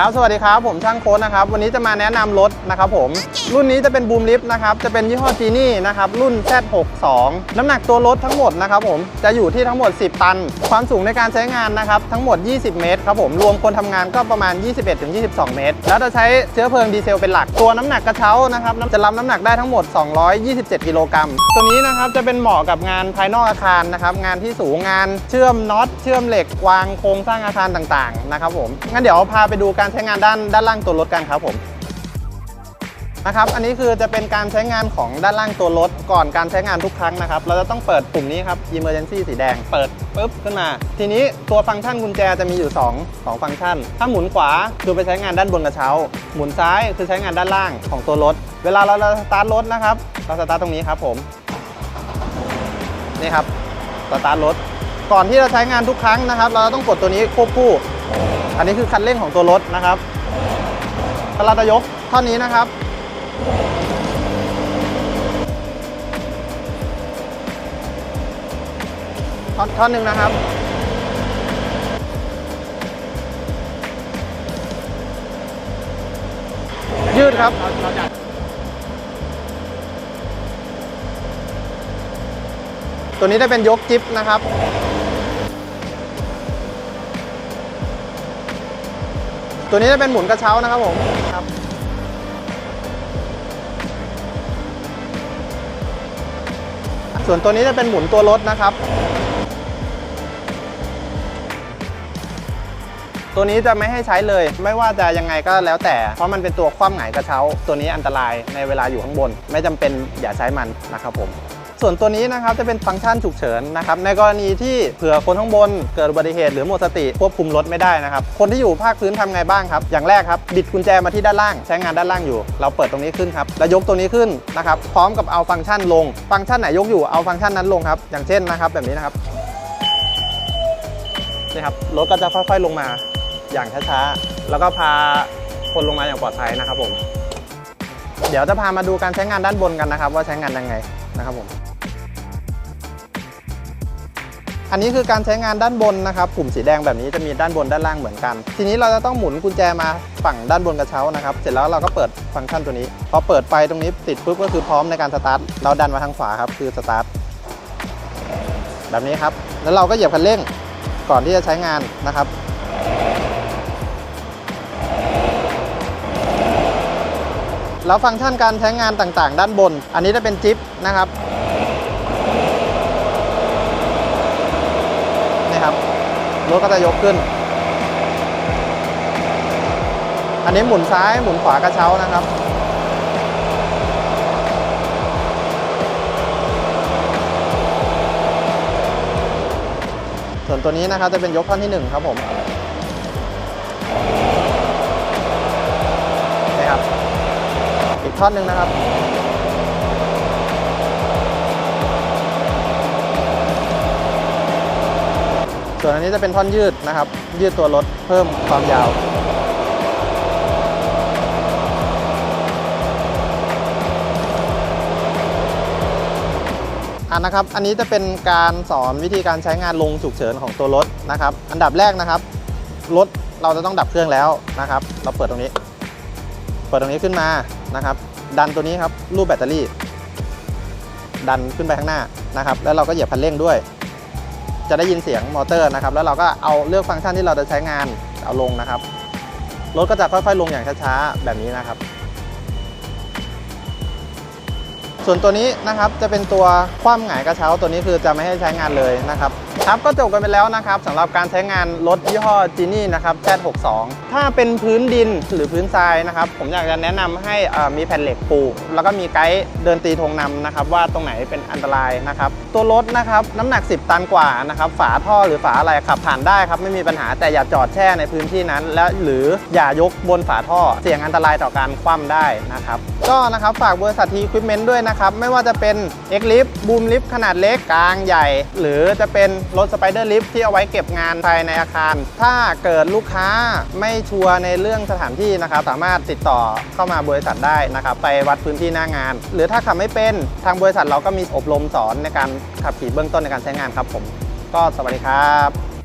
ครับสวัสดีครับผมช่างโค้ดนะครับวันนี้จะมาแนะนำรถนะครับผมรุ่นนี้จะเป็นบูมลิฟต์นะครับจะเป็นยี่ห้อจีนี่นะครับรุ่น Z62 น้ำหนักตัวรถทั้งหมดนะครับผมจะอยู่ที่ทั้งหมด 10 ตัน ความสูงในการใช้งานนะครับทั้งหมด 20 เมตรครับผมรวมคนทำงานก็ประมาณ 21-22 เมตร แล้วจะใช้เชื้อเพลิงดีเซลเป็นหลักตัวน้ำหนักกระเช้านะครับจะรับน้ำหนักได้ทั้งหมด 227 กิโลกรัมตัวนี้นะครับจะเป็นเหมาะกับงานภายนอกอาคารนะครับงานที่สูงงานเชื่อมน็อตเชื่อมเหล็กวางโครงสร้างอาคารต่างๆนะครับผมงั้นเดี๋ยวพาไปดูการใช้งานด้านด้านล่างตัวรถกันครับผมนะครับอันนี้คือจะเป็นการใช้งานของด้านล่างตัวรถก่อนการใช้งานทุกครั้งนะครับ เราจะต้องเปิดปุ่มนี้ครับ emergency สีแดง เปิดปุ๊บขึ้นมา ทีนี้ตัวฟังก์ชันกุญแจจะมีอยู่ 2 2 ฟังก์ชัน ถ้าหมุนขวาคือไปใช้งานด้านบนกระเช้า หมุนซ้ายคือใช้งานด้านล่างของตัวรถ เวลาเราเราสตาร์ทรถนะครับ เราสตาร์ทตรงนี้ครับผมนี่ครับสตาร์ทรถก่อนที่จะใช้งานทุกครั้งนะครับ เราต้องกดตัวนี้ควบคู่ อันนี้คือคันเร่งของตัวรถนะครับถ้าเราจะยกท่อนนี้นะครับ ท่อนท่อนหนึ่งนะครับยืดครับ ตัวนี้จะเป็นยกจิ๊บนะครับ ตัวนี้จะเป็นหมุนกระเช้านะครับผมครับส่วนตัวนี้จะเป็นหมุนตัวรถนะครับ ตัวนี้จะไม่ให้ใช้เลย ไม่ว่าจะยังไงก็แล้วแต่ เพราะมันเป็นตัวคว่ำหงายกระเช้า ตัวนี้อันตรายในเวลาอยู่ข้างบน ไม่จำเป็นอย่าใช้มันนะครับผม ส่วนตัวนี้นะครับจะเป็นฟังก์ชันฉุกเฉินนะครับในกรณีที่เผื่อคนข้างบนเกิดอุบัติเหตุหรือหมดสติควบคุมรถไม่ได้นะครับคนที่อยู่ภาคพื้นทำไงบ้างครับอย่างแรกครับบิดกุญแจมาที่ด้านล่าง ใช้งานด้านล่างอยู่ เราเปิดตรงนี้ขึ้นครับแล้วยกตัวนี้ขึ้นนะครับพร้อมกับเอาฟังก์ชันลง ฟังก์ชันไหนยกอยู่เอาฟังก์ชันนั้นลงครับอย่างเช่นนะครับแบบนี้นะครับนี่ครับรถก็จะค่อย ๆลงมาอย่างช้าๆแล้วก็พาคนลงมาอย่างปลอดภัยนะครับผมเดี๋ยวจะพามาดูการใช้งานด้านบนกันนะครับ ว่าใช้งานยังไง นะครับผม อันนี้คือการใช้งานด้านบนนะครับปุ่มสีแดงแบบนี้จะมีด้านบนด้านล่างเหมือนกัน ทีนี้เราจะต้องหมุนกุญแจมาฝั่งด้านบนกระเช้านะครับ เสร็จแล้วเราก็เปิดฟังก์ชันตัวนี้ พอเปิดไฟตรงนี้ติดปุ๊บก็คือพร้อมในการสตาร์ท เราดันมาทางขวาครับคือสตาร์ทแบบนี้ครับ แล้วเราก็เหยียบคันเร่งก่อนที่จะใช้งานนะครับ แล้วฟังก์ชันการใช้งานต่างๆ ด้านบน อันนี้จะเป็นจิ๊บนะครับนี่ครับรถก็จะยกขึ้น อันนี้หมุนซ้ายหมุนขวากระเช้านะครับส่วนตัวนี้นะครับจะเป็นยกท่อนที่ 1 ครับผมนี่ครับ ท่อนหนึ่งนะครับ ส่วนอันนี้จะเป็นท่อนยืดนะครับ ยืดตัวรถเพิ่มความยาวอ่านะครับ อันนี้จะเป็นการสอนวิธีการใช้งานลงฉุกเฉินของตัวรถนะครับ อันดับแรกนะครับ รถเราจะต้องดับเครื่องแล้วนะครับ เราเปิดตรงนี้ เปิดตรงนี้ขึ้นมานะครับ ดันตัวนี้ครับรูปแบตเตอรี่ ดันขึ้นไปข้างหน้านะครับ แล้วเราก็เหยียบคันเร่งด้วย จะได้ยินเสียงมอเตอร์นะครับ แล้วเราก็เอาเลือกฟังก์ชันที่เราจะใช้งานเอาลงนะครับรถก็จะค่อยๆ ลงอย่างช้าๆ แบบนี้นะครับ ส่วนตัวนี้นะครับจะเป็นตัวคว่ำหงายกระเช้าตัวนี้คือจะไม่ให้ใช้งานเลยนะครับ ครับก็จบกันไปแล้วนะครับสำหรับการใช้งานรถยี่ห้อจีนี่นะครับ Z62 ถ้าเป็นพื้นดินหรือพื้นทรายนะครับผมอยากจะแนะนำให้มีแผ่นเหล็กปูแล้วก็มีไกด์เดินตีธงนำนะครับว่าตรงไหนเป็นอันตรายนะครับตัวรถนะครับน้ำหนัก 10 ตันกว่านะครับฝาท่อหรือฝาอะไรขับผ่านได้ครับไม่มีปัญหาแต่อย่าจอดแช่ในพื้นที่นั้น และหรืออย่ายกบนฝาท่อ เสี่ยงอันตรายต่อการคว่ำได้นะครับก็นะครับฝากบริษัททีควิปเมนต์ด้วยนะครับไม่ว่าจะเป็น X Lift Boom Lift ขนาดเล็กกลางใหญ่ หรือจะเป็นรถสไปเดอร์ลิฟที่เอาไว้เก็บงานภายในอาคาร ถ้าเกิดลูกค้าไม่ชัวร์ในเรื่องสถานที่นะครับ สามารถติดต่อเข้ามาบริษัทได้นะครับ ไปวัดพื้นที่หน้างาน หรือถ้าขับไม่เป็นทางบริษัทเราก็มีอบรมสอนในการขับขี่เบื้องต้นในการใช้งานครับผม ก็สวัสดีครับ